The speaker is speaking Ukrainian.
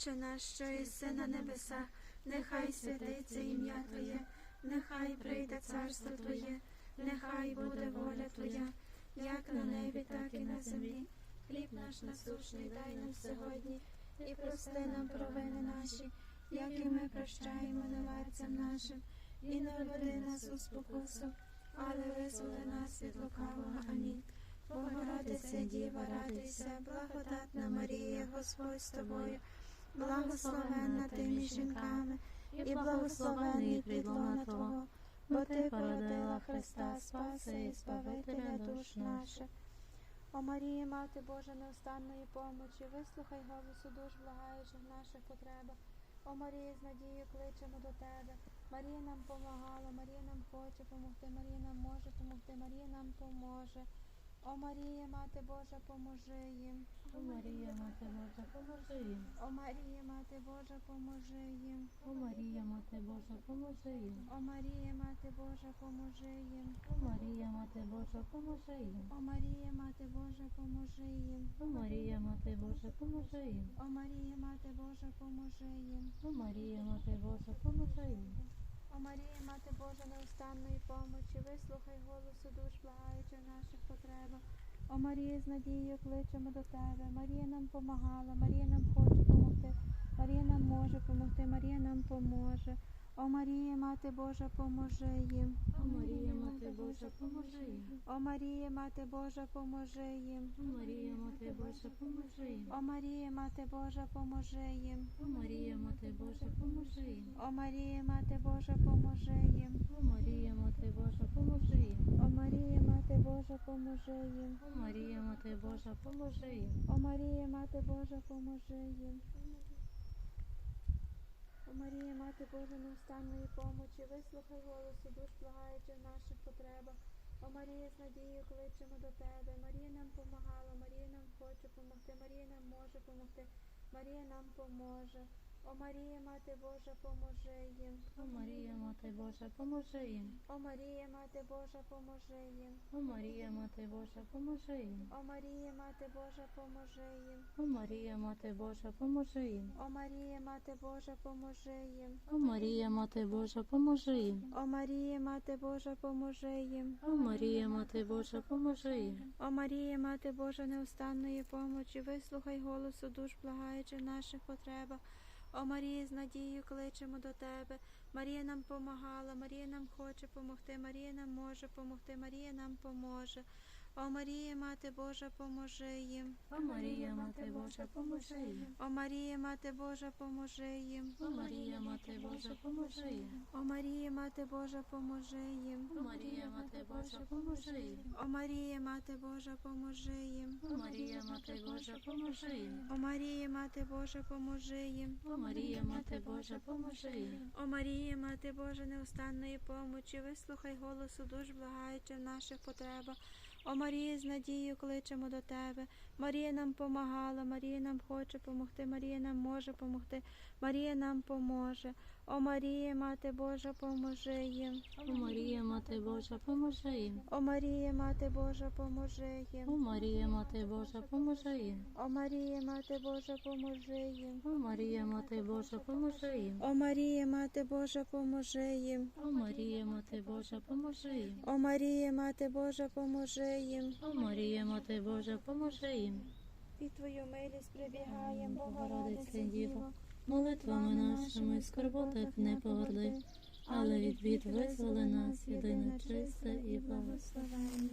Отче наш, що єси на небесах, нехай святиться ім'я Твоє, нехай прийде царство Твоє, нехай буде воля Твоя, як на небі, так і на землі. Хліб наш насущний дай нам сьогодні, і прости нам провини наші, як і ми прощаємо винуватцям нашим, і не введи нас у спокусу, але визволи нас від лукавого. Амінь. Богородиця Діва, радуйся, благодатна Марія, Господь з тобою, благословенна ти між жінками, і благословений плід лона Твого, бо ти породила Христа, Спаса і Збавителя душ наших. О Марія, Мати Божа неустанної помочі, вислухай голосу душ благаючих наших потребах. О Марія, з надією кличемо до тебе. Марія нам помагала, Марія нам хоче помогти, Марія нам може помогти, Марія нам поможе. О Марія, Мати Божа, поможи їм. О Марія, Мати Божа, поможи їм. О Марія, Мати Божа, поможи їм. О Марія, Мати Божа, поможи їм. О Марія, Мати Божа, поможи їм. О Марія, Мати Божа, поможи їм. О Марія, Мати Божа, поможи їм. О Марія, Мати Божа, поможи їм. О Марія, Мати Божа, поможи їм. О Марія, Мати Божа, поможи Марія, Мати Божа неустанної помочі, вислухай голосу душ, благаючи в наших потребах. О Марія, з надією кличемо до тебе. Марія нам помагала, Марія нам хоче помогти, Марія нам може помогти, Марія нам поможе. О Марія, Мати Божа, поможи їм. О Марія, Мати Божа, поможи їм. О Марія, Мати Божа, поможи їм. О Марія, Мати Божа, поможи їм. О Марія, Мати Божа, поможи їм. О Марія, Мати Божа, поможи їм. О Марія, Мати Божа, поможи їм. О Марія, Мати Божа, поможи їм. О Марія, Мати Божа, поможи їм. О Марія, Мати Божа, поможи їм. О Марія, Мати Божа, поможи їм. О Марія, Мати Божа неустанної помочі, вислухай голосу душ, благаючи в наших потребах. О Марія, з надією кличемо до тебе. Марія нам помагала, Марія нам хоче помогти, Марія нам може помогти, Марія нам поможе. О Марія, Мати Божа, поможи їм. О Марія, Мати Божа, поможи їм. О Марія, Мати Божа, поможи їм. О Марія, Мати Божа, поможи їм. О Марія, Мати Божа, поможи їм. О Марія, Мати Божа, поможи їм. О Марія, Мати Божа, поможи їм. О Марія, Мати Божа, поможи їм. О Марія, Мати Божа, поможи їм. О Марія, Мати Божа, поможи їм. О Марія, Мати Божа неустанної помочі, вислухай голосу душ, благаючи в наших потребах. О Марія, з надією кличемо до тебе. Марія нам помагала, Марія нам хоче помогти, Марія нам може помогти, Марія нам поможе. О Марія, Мати Божа, поможи їм. О Марія, Мати Божа, поможи їм. О Марія, Мати Божа, поможи їм. О Марія, Мати Божа, поможи їм. О Марія, Мати Божа, поможи їм. О Марія, Мати Божа, поможи їм. О Марія, Мати Божа, поможи їм. О Марія, Мати Божа, поможи їм. О Марія, Мати Божа, поможи їм. О Марія, Мати Божа, поможи їм. О Марія, Мати Божа неустанної помочі, вислухай голосу душ, благаючи в наших потребах. О Марія, з надією кличемо до тебе. Марія нам помагала, Марія нам хоче помогти, Марія нам може помогти, Марія нам поможе. О Марія, Мати Божа, поможи їм. О Марія, Мати Божа, поможи їм. О Марія, Мати Божа, поможи О. Марія, Мати Божа, поможи їм. О Марія, Мати Божа, поможи їм. О Марія, Мати Божа, поможи їм. О Марія, Мати Божа, поможи їм. О Марія, Мати Божа, поможи їм. О Марія, Мати Божа, поможи їм. О Марія, Мати Божа, поможи їм. Під Твою милість прибігаєм, Богородице Діво. Молитвами нашими скорботах не погорди, але від бід визволи нас єдине чисте і благословенне.